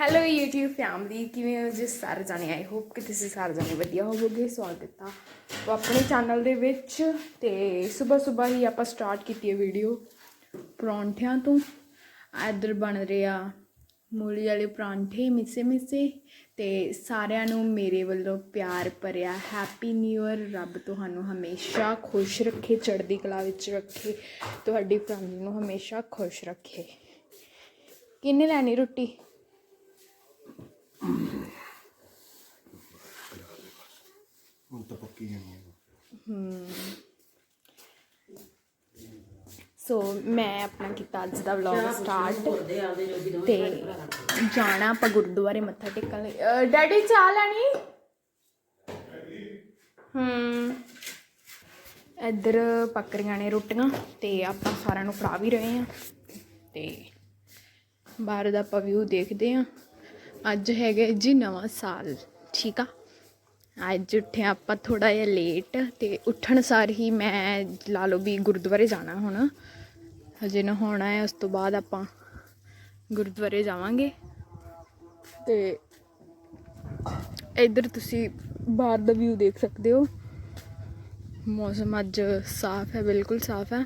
Hello YouTube family ਕਿਵੇਂ ਹੋ? ਜੀ ਸਾਰੇ ਜਾਣੇ ਆਈ ਹੋਪ ਕਿ ਤੁਸੀਂ ਸਾਰੇ ਜਾਣੇ ਵਧੀਆ ਹੋਵੋਗੇ। ਸਵਾਗਤ ਆ ਆਪਣੇ ਚੈਨਲ ਦੇ ਵਿੱਚ। ਤੇ ਸਵੇਰ ਸਵੇਰ ਹੀ ਆਪਾਂ ਸਟਾਰਟ ਕੀਤੀ ਹੈ ਵੀਡੀਓ ਪਰੌਂਠਿਆਂ ਤੋਂ। ਇੱਧਰ ਬਣ ਰਿਹਾ ਮੂਲੀ ਵਾਲੇ ਪਰਾਂਠੇ ਮਿੱਸੇ ਮਿੱਸੇ। ਤੇ ਸਾਰਿਆਂ ਨੂੰ ਮੇਰੇ ਵੱਲੋਂ ਪਿਆਰ ਭਰਿਆ ਹੈਪੀ ਨਿਊ ਇਅਰ ਰੱਬ ਤੁਹਾਨੂੰ ਹਮੇਸ਼ਾ ਖੁਸ਼ ਰੱਖੇ, ਚੜ੍ਹਦੀ ਕਲਾ ਵਿੱਚ ਰੱਖੇ। ਤੁਹਾਡੀ ਫੈਮਿਲੀ ਨੂੰ ਹਮੇਸ਼ਾ ਖੁਸ਼ ਰੱਖੇ। ਕਿੰਨੇ ਲੈਣੀ ਰੋਟੀ? ਹੁਣ ਤਾਂ ਪੱਕੀ ਜਾਣੀ ਹੈ ਸੋ ਮੈਂ ਆਪਣਾ ਕੀਤਾ ਅੱਜ ਦਾ ਵਲੌਗ ਸਟਾਰਟ ਤੇ ਜਾਣਾ ਆਪਾਂ ਗੁਰਦੁਆਰੇ ਮੱਥਾ ਟੇਕਣ ਲਈ। ਅਹ ਡੈਡੀ ਚਾਹ ਲੈਣੀ? ਹੂੰ ਇੱਧਰ ਪੱਕ ਰਹੀਆਂ ਨੇ ਰੋਟੀਆਂ ਤੇ ਆਪਾਂ ਸਾਰਿਆਂ ਨੂੰ ਫੜਾ ਵੀ ਰਹੇ ਆ ਤੇ ਬਾਹਰ ਦਾ ਆਪਾਂ ਵਿਊ ਦੇਖਦੇ ਆ ਅੱਜ ਹੈਗਾ ਜੀ ਨਵਾਂ ਸਾਲ, ਠੀਕ ਆ? ਅੱਜ ਉੱਠੇ ਆਪਾਂ ਥੋੜਾ ਜਿਹਾ ਲੇਟ ਤੇ ਉੱਠਣ ਸਾਰ ਹੀ ਮੈਂ ਲਾ ਲਓ ਵੀ ਗੁਰਦੁਆਰੇ ਜਾਣਾ ਹੁਣ। ਹਜੇ ਨਹਾਉਣਾ ਹੈ, ਉਸ ਤੋਂ ਬਾਅਦ ਆਪਾਂ ਗੁਰਦੁਆਰੇ ਜਾਵਾਂਗੇ। ਤੇ ਇੱਧਰ ਤੁਸੀਂ ਬਾਹਰ ਦਾ ਵਿਊ ਦੇਖ ਸਕਦੇ ਹੋ। ਮੌਸਮ ਅੱਜ ਸਾਫ਼ ਹੈ, ਬਿਲਕੁਲ ਸਾਫ਼ ਹੈ।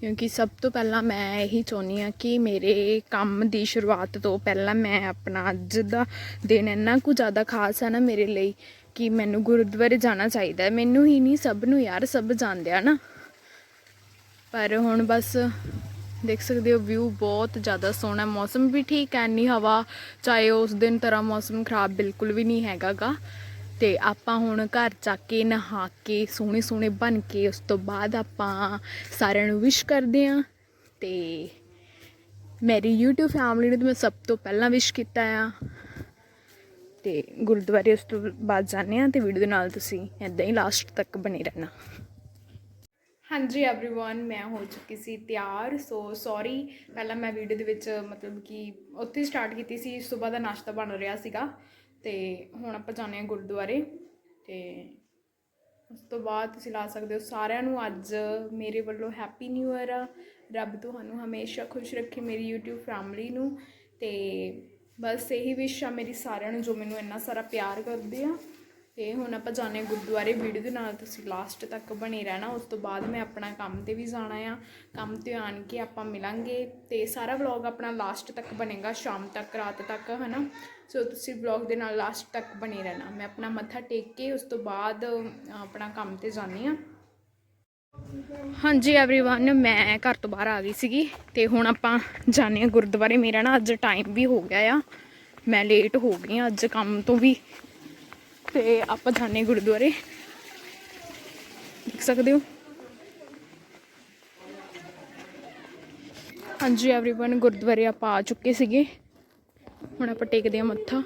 ਕਿਉਂਕਿ ਸਭ ਤੋਂ ਪਹਿਲਾਂ ਮੈਂ ਇਹੀ ਚਾਹੁੰਦੀ ਆ ਕਿ ਮੇਰੇ ਕੰਮ ਦੀ ਸ਼ੁਰੂਆਤ ਤੋਂ ਪਹਿਲਾਂ ਮੈਂ ਆਪਣਾ ਅੱਜ ਦਾ ਦਿਨ ਇੰਨਾ ਕੁ ਜ਼ਿਆਦਾ ਖਾਸ ਹੈ ਨਾ ਮੇਰੇ ਲਈ ਕਿ ਮੈਨੂੰ ਗੁਰਦੁਆਰੇ ਜਾਣਾ ਚਾਹੀਦਾ ਮੈਨੂੰ ਹੀ ਨਹੀਂ, ਸਭ ਨੂੰ ਯਾਰ ਸਭ ਜਾਣਦੇ ਆ ਨਾ। ਪਰ ਹੁਣ ਬਸ ਦੇਖ ਸਕਦੇ ਹੋ ਵਿਊ ਬਹੁਤ ਜ਼ਿਆਦਾ ਸੋਹਣਾ ਮੌਸਮ ਵੀ ਠੀਕ ਹੈ ਨਹੀਂ ਹਵਾ, ਚਾਹੇ ਉਸ ਦਿਨ ਤਰ੍ਹਾਂ ਮੌਸਮ ਖਰਾਬ ਬਿਲਕੁਲ ਵੀ ਨਹੀਂ ਹੈਗਾਗਾ। ਤੇ ਆਪਾਂ ਹੁਣ ਘਰ ਜਾ ਕੇ ਨਹਾ ਕੇ ਸੋਹਣੇ ਸੋਹਣੇ ਬਣ ਕੇ ਉਸ ਤੋਂ ਬਾਅਦ ਆਪਾਂ ਸਾਰਿਆਂ ਨੂੰ ਵਿਸ਼ ਕਰਦੇ ਆਂ ਤੇ ਮੇਰੀ YouTube ਫੈਮਿਲੀ ਨੂੰ ਤਾਂ ਮੈਂ ਸਭ ਤੋਂ ਪਹਿਲਾਂ ਵਿਸ਼ ਕੀਤਾ ਆ ਤੇ ਗੁਰਦੁਆਰੇ ਉਸ ਤੋਂ ਬਾਅਦ ਜਾਂਦੇ ਆ ਤੇ ਵੀਡੀਓ ਦੇ ਨਾਲ ਤੁਸੀਂ ਇਦਾਂ ਹੀ ਲਾਸਟ ਤੱਕ ਬਣੇ ਰਹਿਣਾ ਹਾਂਜੀ एवरीवन ਮੈਂ ਹੋ ਚੁੱਕੀ ਸੀ ਤਿਆਰ ਸੋ ਸੌਰੀ ਪਹਿਲਾਂ ਮੈਂ ਵੀਡੀਓ ਦੇ ਵਿੱਚ ਮਤਲਬ ਕਿ ਉੱਥੇ ਸਟਾਰਟ ਕੀਤੀ ਸੀ ਸਵੇਰ ਦਾ ਨਾਸ਼ਤਾ ਬਣ ਰਿਹਾ ਸੀਗਾ ਤੇ ਹੁਣ ਆਪਾਂ ਜਾਂਦੇ ਹਾਂ ਗੁਰਦੁਆਰੇ ਤੇ ਉਸ ਤੋਂ ਬਾਅਦ ਤੁਸੀਂ ਲਾ ਸਕਦੇ ਹੋ ਸਾਰਿਆਂ ਨੂੰ ਅੱਜ ਮੇਰੇ ਵੱਲੋਂ ਹੈਪੀ ਨਿਊ ਇਅਰ ਰੱਬ ਤੁਹਾਨੂੰ ਹਮੇਸ਼ਾ ਖੁਸ਼ ਰੱਖੇ ਮੇਰੀ YouTube ਫੈਮਿਲੀ ਨੂੰ ਤੇ ਬਸ ਇਹੀ ਵਿਸ਼ ਆ ਮੇਰੀ ਸਾਰਿਆਂ ਨੂੰ ਜੋ ਮੈਨੂੰ ਇੰਨਾ ਸਾਰਾ ਪਿਆਰ ਕਰਦੇ ਆ। ਤੇ ਹੁਣ ਆਪਾਂ ਜਾਣੇ ਗੁਰਦੁਆਰੇ ਵੀਡੀਓ ਦੇ ਨਾਲ ਤੁਸੀਂ ਲਾਸਟ ਤੱਕ ਬਣੇ ਰਹਿਣਾ ਉਸ ਤੋਂ ਬਾਅਦ ਮੈਂ ਆਪਣਾ ਕੰਮ ਤੇ ਵੀ ਜਾਣਾ ਆ ਕੰਮ ਤੇ ਆਣ ਕੇ ਆਪਾਂ ਮਿਲਾਂਗੇ ਤੇ ਸਾਰਾ ਵਲੌਗ ਆਪਣਾ ਲਾਸਟ ਤੱਕ ਬਣੇਗਾ ਸ਼ਾਮ ਤੱਕ ਰਾਤ ਤੱਕ ਹਨਾ ਸੋ ਤੁਸੀਂ ਵਲੌਗ ਦੇ ਨਾਲ ਲਾਸਟ ਤੱਕ ਬਣੇ ਰਹਿਣਾ ਮੈਂ ਆਪਣਾ ਮੱਥਾ ਟੇਕ ਕੇ ਉਸ ਤੋਂ ਬਾਅਦ ਅ, ਆਪਣਾ ਕੰਮ ਤੇ ਜਾਣੀ ਆ ਹਾਂਜੀ एवरीवन ਮੈਂ ਘਰ ਤੋਂ ਬਾਹਰ ਆ ਗਈ ਸੀਗੀ ਤੇ ਹੁਣ ਆਪਾਂ ਜਾਣੇ ਆ ਗੁਰਦੁਆਰੇ ਮੇਰਾ ਨਾ ਅੱਜ ਟਾਈਮ ਵੀ ਹੋ ਗਿਆ ਆ ਮੈਂ ਲੇਟ ਹੋ ਗਈ ਆ ਅੱਜ ਕੰਮ ਤੋਂ ਵੀ ਤੇ ਆਪਾਂ ਜਾਣੇ ਗੁਰਦੁਆਰੇ ਦੇਖ ਸਕਦੇ ਹੋ ਹਾਂਜੀ एवरीवन ਗੁਰਦੁਆਰੇ ਆਪਾਂ ਆ ਚੁੱਕੇ ਸੀਗੇ ਹੁਣ ਆਪਾਂ ਟੇਕਦੇ ਆ ਮੱਥਾ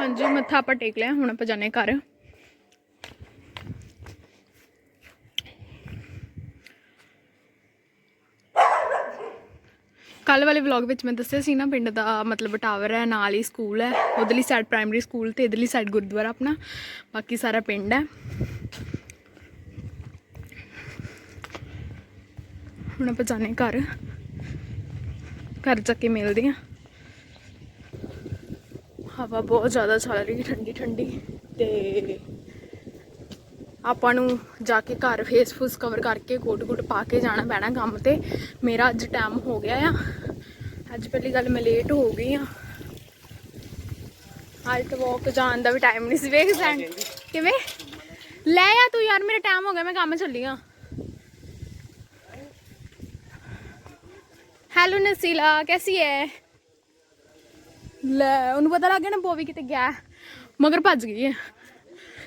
ਹਾਂਜੀ, ਮੱਥਾ ਆਪਾਂ ਟੇਕ ਲਿਆ, ਹੁਣ ਆਪਾਂ ਜਾਣੇ ਘਰ। ਕੱਲ ਵਾਲੇ ਵਲੌਗ ਵਿੱਚ ਮੈਂ ਦੱਸਿਆ ਸੀ ਨਾ, ਪਿੰਡ ਦਾ, ਮਤਲਬ ਟਾਵਰ ਹੈ, ਨਾਲ ਹੀ ਸਕੂਲ ਹੈ। ਉਧਰਲੀ ਸਾਈਡ ਪ੍ਰਾਇਮਰੀ ਸਕੂਲ ਤੇ ਇਧਰਲੀ ਸਾਈਡ ਗੁਰਦੁਆਰਾ ਆਪਣਾ। ਬਾਕੀ ਸਾਰਾ ਪਿੰਡ ਹੈ। ਹੁਣ ਆਪਾਂ ਜਾਣੇ ਘਰ। ਘਰ ਜਾ ਕੇ ਮਿਲਦੇ ਹਾਂ। ਹਵਾ ਬਹੁਤ ਜ਼ਿਆਦਾ ਚੱਲ ਰਹੀ ਠੰਡੀ ਠੰਡੀ ਤੇ ਆਪਾਂ ਨੂੰ ਜਾ ਕੇ ਘਰ ਫੇਸ ਫੂਸ ਕਵਰ ਕਰਕੇ ਕੋਟ ਕੋਟ ਪਾ ਕੇ ਜਾਣਾ ਪੈਣਾ ਕੰਮ ਤੇ। ਮੇਰਾ ਅੱਜ ਟਾਈਮ ਹੋ ਗਿਆ ਆ। ਅੱਜ ਪਹਿਲੀ ਗੱਲ ਮੈਂ ਲੇਟ ਹੋ ਗਈ ਆ। ਅੱਜ ਤਾਂ ਵਾਕ ਜਾਣ ਦਾ ਵੀ ਟਾਈਮ ਨਹੀਂ ਸੀ। ਵੇਖ ਸੈਂਡ ਕਿਵੇਂ? ਲੈ ਆ ਤੂੰ ਯਾਰ ਮੇਰਾ ਟਾਈਮ ਹੋ ਗਿਆ ਮੈਂ ਕੰਮ ਚੱਲੀ ਆ। ਹੈਲੋ ਨਸੀਲਾ ਕੈਸੀ ਹੈ ਲੈ ਉਹਨੂੰ ਪਤਾ ਲੱਗ ਗਿਆ ਨਾ ਬੋਵੀ ਕਿਤੇ ਗਿਆ ਹੈ। ਮਗਰ ਭੱਜ ਗਈ ਹੈ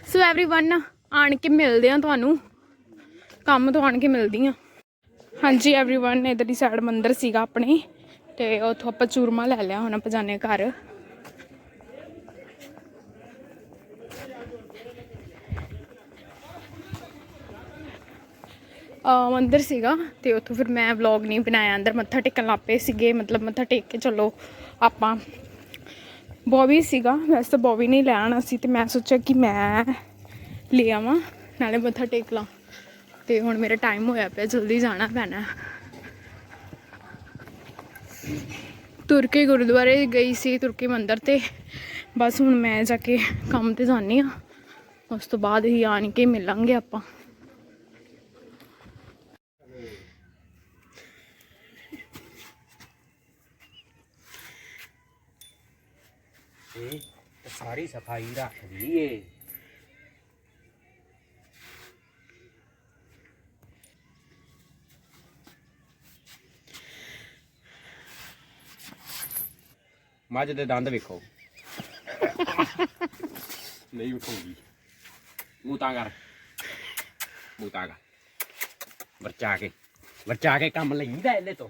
ਸੋ एवरीवन ਆਣ ਕੇ ਮਿਲਦੇ ਆ ਤੁਹਾਨੂੰ ਕੰਮ ਤੋਂ ਆਣ ਕੇ ਮਿਲਦੀ ਆ ਹਾਂਜੀ एवरीवन ਇਧਰਲੀ ਸਾਈਡ ਮੰਦਿਰ ਸੀਗਾ ਆਪਣੇ ਤੇ ਉੱਥੋਂ ਆਪਾਂ ਚੂਰਮਾ ਲੈ ਲਿਆ ਹੁਣ ਆਪਾਂ ਜਾਣੇ ਘਰ ਅਹ ਮੰਦਿਰ ਸੀਗਾ ਤੇ ਉੱਥੋਂ ਫਿਰ ਮੈਂ ਵਲੌਗ ਨਹੀਂ ਬਣਾਇਆ ਅੰਦਰ ਮੱਥਾ ਟੇਕਣ ਲੱਪੇ ਸੀਗੇ ਮਤਲਬ ਮੱਥਾ ਟੇਕ ਕੇ ਚਲੋ ਆਪਾਂ ਬੋਬੀ ਸੀਗਾ, ਵੈਸੇ ਤਾਂ ਬੋਬੀ ਨਹੀਂ ਲੈ ਆਉਣਾ ਸੀ ਤੇ ਮੈਂ ਸੋਚਿਆ ਕਿ ਮੈਂ ਲੈ ਆਵਾਂ, ਨਾਲੇ ਮੱਥਾ ਟੇਕ ਲਾਂ। ਤੇ ਹੁਣ ਮੇਰਾ ਟਾਈਮ ਹੋਇਆ ਪਿਆ, ਜਲਦੀ ਜਾਣਾ ਪੈਣਾ। ਤੁਰ ਕੇ ਗੁਰਦੁਆਰੇ ਗਈ ਸੀ ਤੁਰ ਕੇ ਮੰਦਿਰ ਤੇ। ਬਸ ਹੁਣ ਮੈਂ ਜਾ ਕੇ ਕੰਮ ਤੇ ਜਾਣੀ ਆ ਉਸ ਤੋਂ ਬਾਅਦ ਹੀ ਆਣ ਕੇ ਮਿਲਾਂਗੇ ਆਪਾਂ। ਤਾਂ ਸਾਰੀ ਸਫ਼ਾਈ ਰੱਖਦੀ ਏ ਮੱਝ ਦੇ ਦੰਦ ਵੇਖੋ। ਨਹੀਂ ਉਠਾਉਂਦੀ ਮੂੰਹ ਤਾਂ ਕਰ। ਮੂੰਹ ਤਾਂ ਕਰ। ਵਰਚਾ ਕੇ। ਵਰਚਾ ਕੇ ਕੰਮ ਲਈਦਾ ਇਹਦੇ ਤੋਂ।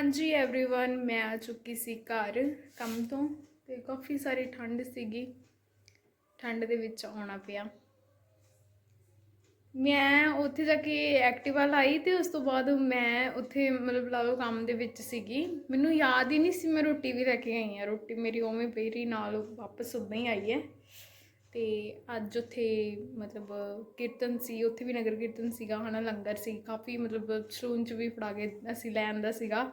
ਹਾਂਜੀ एवरीवन ਮੈਂ ਆ ਚੁੱਕੀ ਸੀ ਘਰ ਕੰਮ ਤੋਂ ਤੇ ਕਾਫੀ ਸਾਰੀ ਠੰਡ ਸੀਗੀ ਠੰਡ ਦੇ ਵਿੱਚ ਆਉਣਾ ਪਿਆ ਮੈਂ ਉੱਥੇ ਜਾ ਕੇ ਐਕਟਿਵਾ ਲਾਈ ਤੇ ਉਸ ਤੋਂ ਬਾਅਦ ਮੈਂ ਉੱਥੇ ਮਤਲਬ ਲਾ ਲਓ ਕੰਮ ਦੇ ਵਿੱਚ ਸੀਗੀ ਮੈਨੂੰ ਯਾਦ ਹੀ ਨਹੀਂ ਸੀ ਮੈਂ ਰੋਟੀ ਵੀ ਲੈ ਕੇ ਆਈ ਆ ਰੋਟੀ ਮੇਰੀ ਉਵੇਂ ਪਈ ਰਹੀ ਨਾਲ ਵਾਪਸ ਉਦਾਂ ਹੀ ਆਈ ਹੈ ਤੇ ਅੱਜ ਉੱਥੇ ਮਤਲਬ ਕੀਰਤਨ ਸੀ, ਉੱਥੇ ਵੀ ਨਗਰ ਕੀਰਤਨ ਸੀਗਾ, ਹਨਾ, ਲੰਗਰ ਸੀ, ਕਾਫੀ ਮਤਲਬ ਸ਼ਰੂਨ ਚ ਵੀ ਫੜਾ ਕੇ ਅਸੀਂ ਲੈ ਆਂਦਾ ਸੀਗਾ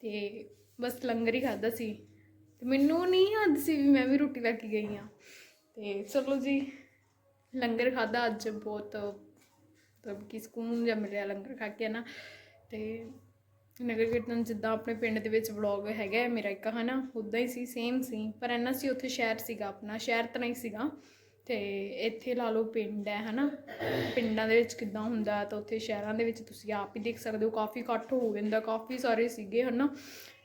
ਤੇ ਬਸ ਲੰਗਰ ਹੀ ਖਾਦਾ ਸੀ। ਤੇ ਮੈਨੂੰ ਨਹੀਂ ਯਾਦ ਸੀ ਵੀ ਮੈਂ ਵੀ ਰੋਟੀ ਲੈ ਕੇ ਗਈ ਆ। ਤੇ ਚਲੋ ਜੀ, ਲੰਗਰ ਖਾਦਾ ਅੱਜ ਬਹੁਤ, ਮਤਲਬ ਕਿ ਸਕੂਨ ਜਿਹਾ ਮਿਲਿਆ ਲੰਗਰ ਖਾ ਕੇ ਨਾ ਤੇ ਨਗਰ ਕੀਰਤਨ ਜਿੱਦਾਂ ਆਪਣੇ ਪਿੰਡ ਦੇ ਵਿੱਚ ਵਲੌਗ ਹੈਗਾ ਮੇਰਾ ਇੱਕ, ਹਨਾ, ਉਦਾਂ ਹੀ ਸੀ ਸੇਮ ਸੀ, ਪਰ ਇੰਨਾ ਸੀ ਉੱਥੇ ਸ਼ਹਿਰ ਸੀਗਾ ਆਪਣਾ, ਸ਼ਹਿਰ ਤਾਂ ਨਹੀਂ ਸੀਗਾ, ਤੇ ਇੱਥੇ ਲਾ ਲਓ ਪਿੰਡ ਹੈ, ਹਨਾ, ਪਿੰਡਾਂ ਦੇ ਵਿੱਚ ਕਿੱਦਾਂ ਹੁੰਦਾ ਤਾਂ ਉੱਥੇ ਸ਼ਹਿਰਾਂ ਦੇ ਵਿੱਚ ਤੁਸੀਂ ਆਪ ਹੀ ਦੇਖ ਸਕਦੇ ਹੋ, ਕਾਫੀ ਇਕੱਠ ਹੋ ਜਾਂਦਾ, ਕਾਫੀ ਸਾਰੇ ਸੀਗੇ, ਹਨਾ,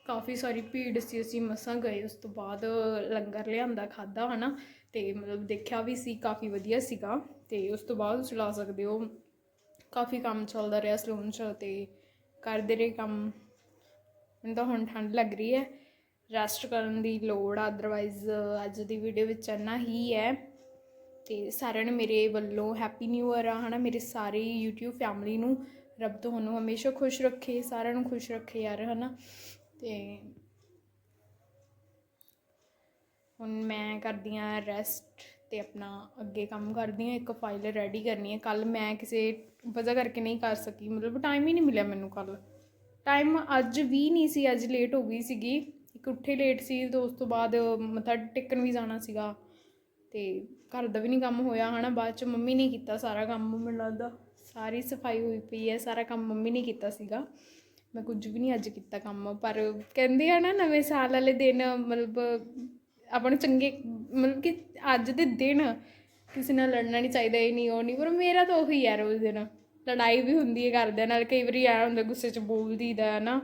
ਕਾਫੀ ਸਾਰੀ ਭੀੜ ਸੀ, ਅਸੀਂ ਮਸਾਂ ਗਏ, ਉਸ ਤੋਂ ਬਾਅਦ ਲੰਗਰ ਲਿਆਂਦਾ ਖਾਦਾ ਹਨਾ, ਤੇ ਮਤਲਬ ਦੇਖਿਆ ਵੀ ਸੀ, ਕਾਫੀ ਵਧੀਆ ਸੀਗਾ, ਤੇ ਉਸ ਤੋਂ ਬਾਅਦ ਤੁਸੀਂ ਲਾ ਸਕਦੇ ਹੋ, ਕਾਫੀ ਕੰਮ ਚੱਲਦਾ ਰਿਹਾ, ਸਲੂਨ 'ਚ, ਤੇ ਕਰਦੇ ਰਹੇ ਕੰਮ। ਮੈਨੂੰ ਤਾਂ ਹੁਣ ਠੰਡ ਲੱਗ ਰਹੀ ਹੈ। ਰੈਸਟ ਕਰਨ ਦੀ ਲੋੜ ਆ ਅਦਰਵਾਈਜ਼ ਅੱਜ ਦੀ ਵੀਡੀਓ ਵਿੱਚ ਇੰਨਾ ਹੀ ਹੈ। ਤੇ ਸਾਰਿਆਂ ਨੂੰ ਮੇਰੇ ਵੱਲੋਂ ਹੈਪੀ ਨਿਊ ਇਅਰ ਆ, ਹਨਾ। ਮੇਰੇ ਸਾਰੇ YouTube ਫੈਮਿਲੀ ਨੂੰ ਰੱਬ ਤੁਹਾਨੂੰ ਹਮੇਸ਼ਾ ਖੁਸ਼ ਰੱਖੇ, ਸਾਰਿਆਂ ਨੂੰ ਖੁਸ਼ ਰੱਖੇ ਯਾਰ, ਹਨਾ। ਤੇ ਹੁਣ ਮੈਂ ਕਰਦੀ ਆ ਰੈਸਟ ਤੇ ਆਪਣਾ ਅੱਗੇ ਕੰਮ ਕਰਦੀ ਆ ਇੱਕ ਫਾਈਲ ਰੈਡੀ ਕਰਨੀ ਹੈ। ਕੱਲ ਮੈਂ ਕਿਸੇ ਵਜ੍ਹਾ ਕਰਕੇ ਨਹੀਂ ਕਰ ਸਕੀ, ਮਤਲਬ ਟਾਈਮ ਹੀ ਨਹੀਂ ਮਿਲਿਆ ਮੈਨੂੰ ਕੱਲ ਟਾਈਮ ਅੱਜ ਵੀ ਨਹੀਂ ਸੀ, ਅੱਜ ਲੇਟ ਹੋ ਗਈ ਸੀਗੀ। ਇੱਕ ਉੱਠੇ ਲੇਟ ਸੀ, ਤੇ ਉਸ ਤੋਂ ਬਾਅਦ ਮੱਥਾ ਟੇਕਣ ਵੀ ਜਾਣਾ ਸੀਗਾ। ਤੇ ਘਰ ਦਾ ਵੀ ਨਹੀਂ ਕੰਮ ਹੋਇਆ, ਹਨਾ, ਬਾਅਦ ਚ ਮੰਮੀ ਨੇ ਕੀਤਾ ਸਾਰਾ ਕੰਮ, ਮੈਨੂੰ ਲੱਗਦਾ ਸਾਰੀ ਸਫ਼ਾਈ ਹੋਈ ਪਈ ਹੈ, ਸਾਰਾ ਕੰਮ ਮੰਮੀ ਨੇ ਕੀਤਾ ਸੀਗਾ। ਮੈਂ ਕੁਝ ਵੀ ਨਹੀਂ ਅੱਜ ਕੀਤਾ ਕੰਮ, ਪਰ ਕਹਿੰਦੇ ਆ ਨਾ, ਨਵੇਂ ਸਾਲ ਵਾਲੇ ਦਿਨ, ਮਤਲਬ ਆਪਾਂ ਨੂੰ ਚੰਗੇ, ਮਤਲਬ ਕਿ ਅੱਜ ਦੇ ਦਿਨ ਕਿਸੇ ਨਾਲ ਲੜਨਾ ਨਹੀਂ ਚਾਹੀਦਾ, ਇਹ ਨਹੀਂ ਉਹ ਨਹੀਂ ਪਰ ਮੇਰਾ ਤਾਂ ਉਹੀ ਹੈ ਉਸ ਦਿਨ ਲੜਾਈ ਵੀ ਹੁੰਦੀ ਹੈ ਘਰਦਿਆਂ ਨਾਲ, ਕਈ ਵਾਰੀ ਆ ਹੁੰਦਾ ਗੁੱਸੇ 'ਚ ਬੋਲਦੀ ਦਾ ਹੈ ਨਾ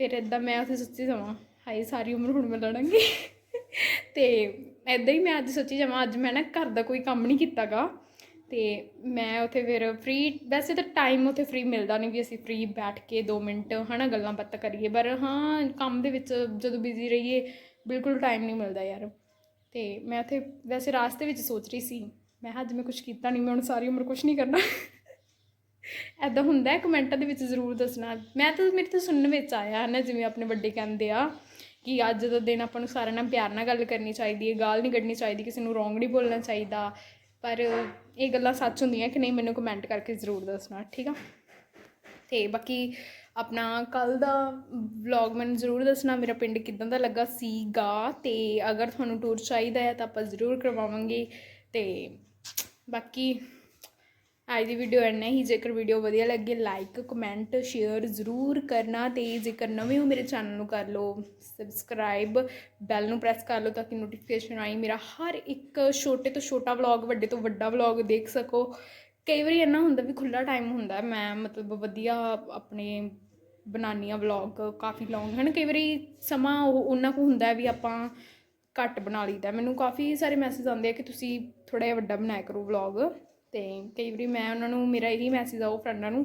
ਫਿਰ ਇਦਾਂ ਮੈਂ ਉੱਥੇ ਸੱਚੀ ਜਾਵਾਂ ਹਾਏ, ਸਾਰੀ ਉਮਰ ਹੁਣ ਮੈਂ ਲੜਾਂਗੀ। ਤੇ ਇਦਾਂ ਹੀ ਮੈਂ ਅੱਜ ਸੱਚੀ ਜਾਵਾਂ ਅੱਜ ਮੈਂ ਨਾ ਘਰ ਦਾ ਕੋਈ ਕੰਮ ਨਹੀਂ ਕੀਤਾਗਾ। ਤੇ ਮੈਂ ਉੱਥੇ ਫਿਰ ਫ੍ਰੀ ਵੈਸੇ ਤਾਂ ਟਾਈਮ ਉੱਥੇ ਫ੍ਰੀ ਮਿਲਦਾ ਨਹੀਂ ਵੀ ਅਸੀਂ ਫ੍ਰੀ ਬੈਠ ਕੇ 2 ਮਿੰਟ, ਹਨਾ, ਗੱਲਾਂ ਬਾਤਾਂ ਕਰੀਏ। ਪਰ ਹਾਂ, ਕੰਮ ਦੇ ਵਿੱਚ ਜਦੋਂ ਬਿਜ਼ੀ ਰਹੀਏ, ਬਿਲਕੁਲ ਟਾਈਮ ਨਹੀਂ ਮਿਲਦਾ ਯਾਰ। ਤੇ ਮੈਂ ਉੱਥੇ ਵੈਸੇ ਰਾਸਤੇ ਵਿੱਚ ਸੋਚ ਰਹੀ ਸੀ, ਮੈਂ ਕਿਹਾ ਅੱਜ ਮੈਂ ਕੁਝ ਕੀਤਾ ਨਹੀਂ ਮੈਂ ਹੁਣ ਸਾਰੀ ਉਮਰ ਕੁਝ ਨਹੀਂ ਕਰਨਾ। ਐਦਾਂ ਹੁੰਦਾ ਹੈ, ਕਮੈਂਟਾਂ ਦੇ ਵਿੱਚ ਜ਼ਰੂਰ ਦੱਸਣਾ। ਮੈਂ ਤਾਂ, ਮੇਰੇ ਤੋਂ ਸੁਣਨ ਵਿੱਚ ਆਇਆ ਹੈ ਨਾ, ਜਿਵੇਂ ਆਪਣੇ ਵੱਡੇ ਕਹਿੰਦੇ ਆ ਕਿ ਅੱਜ ਦਾ ਦਿਨ ਆਪਾਂ ਨੂੰ ਸਾਰਿਆਂ ਨਾਲ ਪਿਆਰ ਨਾਲ ਗੱਲ ਕਰਨੀ ਚਾਹੀਦੀ ਹੈ, ਗਾਲ ਨਹੀਂ ਕੱਢਣੀ ਚਾਹੀਦੀ, ਕਿਸੇ ਨੂੰ ਰੋਂਗ ਨਹੀਂ ਬੋਲਣਾ ਚਾਹੀਦਾ। ਪਰ ਇਹ ਗੱਲਾਂ ਸੱਚ ਹੁੰਦੀਆਂ ਕਿ ਨਹੀਂ, ਮੈਨੂੰ ਕਮੈਂਟ ਕਰਕੇ ਜ਼ਰੂਰ ਦੱਸਣਾ, ਠੀਕ ਆ? ਤੇ ਬਾਕੀ ਆਪਣਾ ਕੱਲ ਦਾ ਵਲੌਗ ਮੈਨੂੰ ਜ਼ਰੂਰ ਦੱਸਣਾ, ਮੇਰਾ ਪਿੰਡ ਕਿਦਾਂ ਦਾ ਲੱਗਾ ਸੀਗਾ ਤੇ ਅਗਰ ਤੁਹਾਨੂੰ ਟੂਰ ਚਾਹੀਦਾ ਹੈ ਤਾਂ ਆਪਾਂ ਜ਼ਰੂਰ ਕਰਵਾਵਾਂਗੇ ਤੇ ਬਾਕੀ ਅੱਜ ਦੀ ਵੀਡੀਓ ਇੰਨਾ ਹੀ, ਜੇਕਰ ਵੀਡੀਓ ਵਧੀਆ ਲੱਗੇ ਲਾਈਕ ਕਮੈਂਟ ਸ਼ੇਅਰ ਜ਼ਰੂਰ ਕਰਨਾ ਤੇ ਜੇਕਰ ਨਵੇਂ ਹੋ ਮੇਰੇ ਚੈਨਲ ਨੂੰ ਕਰ ਲਓ ਸਬਸਕ੍ਰਾਈਬ ਬੈਲ ਨੂੰ ਪ੍ਰੈਸ ਕਰ ਲਓ ਤਾਂ ਕਿ ਨੋਟੀਫਿਕੇਸ਼ਨ ਆਈ ਮੇਰਾ ਹਰ ਇੱਕ ਛੋਟੇ ਤੋਂ ਛੋਟਾ ਵਲੌਗ ਵੱਡੇ ਤੋਂ ਵੱਡਾ ਵਲੌਗ ਦੇਖ ਸਕੋ। ਕਈ ਵਾਰੀ ਇੰਨਾ ਹੁੰਦਾ ਵੀ ਖੁੱਲਾ ਟਾਈਮ ਹੁੰਦਾ, ਮੈਂ ਮਤਲਬ ਵਧੀਆ ਆਪਣੇ ਬਣਾਉਂਦੀ ਹਾਂ ਵਲੌਗ ਕਾਫੀ ਲੌਂਗ ਹਨ ਕਈ ਵਾਰੀ ਸਮਾਂ ਉਹ ਉਹਨਾਂ ਕੋ ਹੁੰਦਾ ਵੀ ਆਪਾਂ ਘੱਟ ਬਣਾ ਲਈਦਾ। ਮੈਨੂੰ ਕਾਫੀ ਸਾਰੇ ਮੈਸੇਜ ਆਉਂਦੇ ਆ ਕਿ ਤੁਸੀਂ ਥੋੜਾ ਜਿਹਾ ਵੱਡਾ ਬਣਾਇਆ ਕਰੋ ਵਲੌਗ ਤੇ ਕਈ ਵਾਰੀ ਮੈਂ ਉਹਨਾਂ ਨੂੰ, ਮੇਰਾ ਇਹੀ ਮੈਸੇਜ ਆ ਉਹ ਫਰੈਂਡਾਂ ਨੂੰ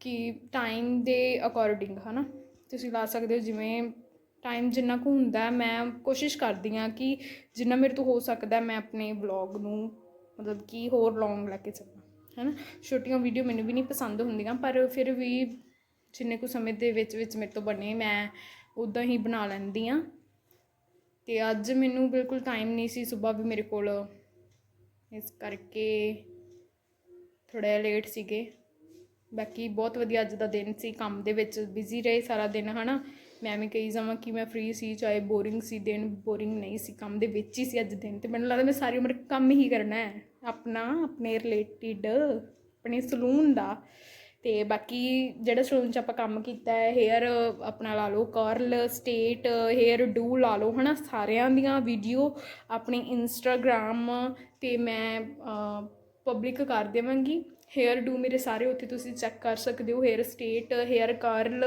ਕਿ ਟਾਈਮ ਦੇ ਅਕੋਰਡਿੰਗ ਹਨਾ। ਤੁਸੀਂ ਲਾ ਸਕਦੇ ਹੋ ਜਿਵੇਂ ਟਾਈਮ ਜਿੰਨਾ ਕੁ ਹੁੰਦਾ, ਮੈਂ ਕੋਸ਼ਿਸ਼ ਕਰਦੀ ਹਾਂ ਕਿ ਜਿੰਨਾ ਮੇਰੇ ਤੋਂ ਹੋ ਸਕਦਾ ਮੈਂ ਆਪਣੇ ਵਲੌਗ ਨੂੰ ਮਤਲਬ ਕਿ ਹੋਰ ਲੌਂਗ ਲੈ ਕੇ ਚੱਲਾਂ, ਹਨਾ। ਛੋਟੀਆਂ ਵੀਡੀਓ ਮੈਨੂੰ ਵੀ ਨਹੀਂ ਪਸੰਦ ਹੁੰਦੀਆਂ, ਪਰ ਫਿਰ ਵੀ ਜਿੰਨੇ ਕੁ ਸਮੇਂ ਦੇ ਵਿੱਚ ਵਿੱਚ ਮੇਰੇ ਤੋਂ ਬਣੇ, ਮੈਂ ਉਦਾਂ ਹੀ ਬਣਾ ਲੈਂਦੀ ਆ ਤੇ ਅੱਜ ਮੈਨੂੰ ਬਿਲਕੁਲ ਟਾਈਮ ਨਹੀਂ ਸੀ ਸਵੇਰ ਵੀ ਮੇਰੇ ਕੋਲ। ਇਸ ਕਰਕੇ ਥੋੜਾ ਜਿਹਾ ਲੇਟ ਸੀਗੇ। ਬਾਕੀ ਬਹੁਤ ਵਧੀਆ ਅੱਜ ਦਾ ਦਿਨ ਸੀ। ਕੰਮ ਦੇ ਵਿੱਚ ਬਿਜ਼ੀ ਰਹੇ ਸਾਰਾ ਦਿਨ, ਹਨਾ? ਮੈਂ ਵੀ ਕਹੀ ਜਾਵਾਂ ਕਿ ਮੈਂ ਫ੍ਰੀ ਸੀ, ਚਾਹੇ ਬੋਰਿੰਗ ਸੀ ਦਿਨ ਬੋਰਿੰਗ ਨਹੀਂ ਸੀ। ਕੰਮ ਦੇ ਵਿੱਚ ਹੀ ਸੀ ਅੱਜ ਦਿਨ ਤੇ ਮੈਨੂੰ ਲੱਗਦਾ ਮੈਂ ਸਾਰੀ ਉਮਰ ਕੰਮ ਹੀ ਕਰਨਾ ਹੈ। ਆਪਣਾ, ਆਪਣੇ ਰਿਲੇਟਿਡ ਆਪਣੇ ਸਲੂਨ ਦਾ। ਤੇ ਬਾਕੀ ਜਿਹੜਾ ਸਲੂਨ 'ਚ ਆਪਾਂ ਕੰਮ ਕੀਤਾ ਹੈ ਹੇਅਰ ਆਪਣਾ ਲਾ ਲਓ ਕਰਲ ਸਟੇਟ ਹੇਅਰ ਡੂ ਲਾ ਲਓ, ਹਨਾ, ਸਾਰਿਆਂ ਦੀਆਂ ਵੀਡੀਓ ਆਪਣੇ ਇੰਸਟਾਗ੍ਰਾਮ ਤੇ ਮੈਂ ਪਬਲਿਕ ਕਰ ਦੇਵਾਂਗੀ। ਹੇਅਰ ਡੂ ਮੇਰੇ ਸਾਰੇ ਉੱਥੇ ਤੁਸੀਂ ਚੈੱਕ ਕਰ ਸਕਦੇ ਹੋ hair straight hair curl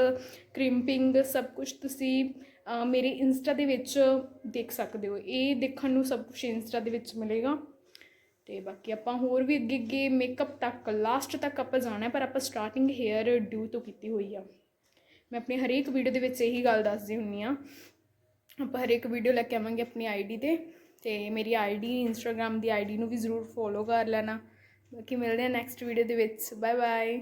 crimping ਸਭ ਕੁਝ ਤੁਸੀਂ ਮੇਰੇ ਇੰਸਟਾ ਦੇ ਵਿੱਚ ਦੇਖ ਸਕਦੇ ਹੋ। ਇਹ ਦੇਖਣ ਨੂੰ ਸਭ ਕੁਝ ਇੰਸਟਾ ਦੇ ਵਿੱਚ ਮਿਲੇਗਾ। ਤੇ ਬਾਕੀ ਆਪਾਂ ਹੋਰ ਵੀ ਅੱਗੇ ਅੱਗੇ ਮੇਕਅਪ ਤੱਕ ਲਾਸਟ ਤੱਕ ਆਪਾਂ ਜਾਣਾ, ਪਰ ਆਪਾਂ ਸਟਾਰਟਿੰਗ ਹੇਅਰ ਡਿਊ ਤੋਂ ਕੀਤੀ ਹੋਈ ਆ। ਮੈਂ ਆਪਣੀ ਹਰੇਕ ਵੀਡੀਓ ਦੇ ਵਿੱਚ ਇਹੀ ਗੱਲ ਦੱਸਦੀ ਹੁੰਨੀ ਆ। ਆਪਾਂ ਹਰੇਕ ਵੀਡੀਓ ਲੈ ਕੇ ਆਵਾਂਗੇ ਆਪਣੀ ਆਈਡੀ ਤੇ ਤੇ ਮੇਰੀ ਆਈਡੀ ਇੰਸਟਾਗ੍ਰam ਦੀ ਆਈਡੀ ਨੂੰ ਵੀ ਜ਼ਰੂਰ ਫੋਲੋ ਕਰ ਲੈਣਾ। ਬਾਕੀ ਮਿਲਦੇ ਹਾਂ ਨੈਕਸਟ ਵੀਡੀਓ ਦੇ ਵਿੱਚ। Bye bye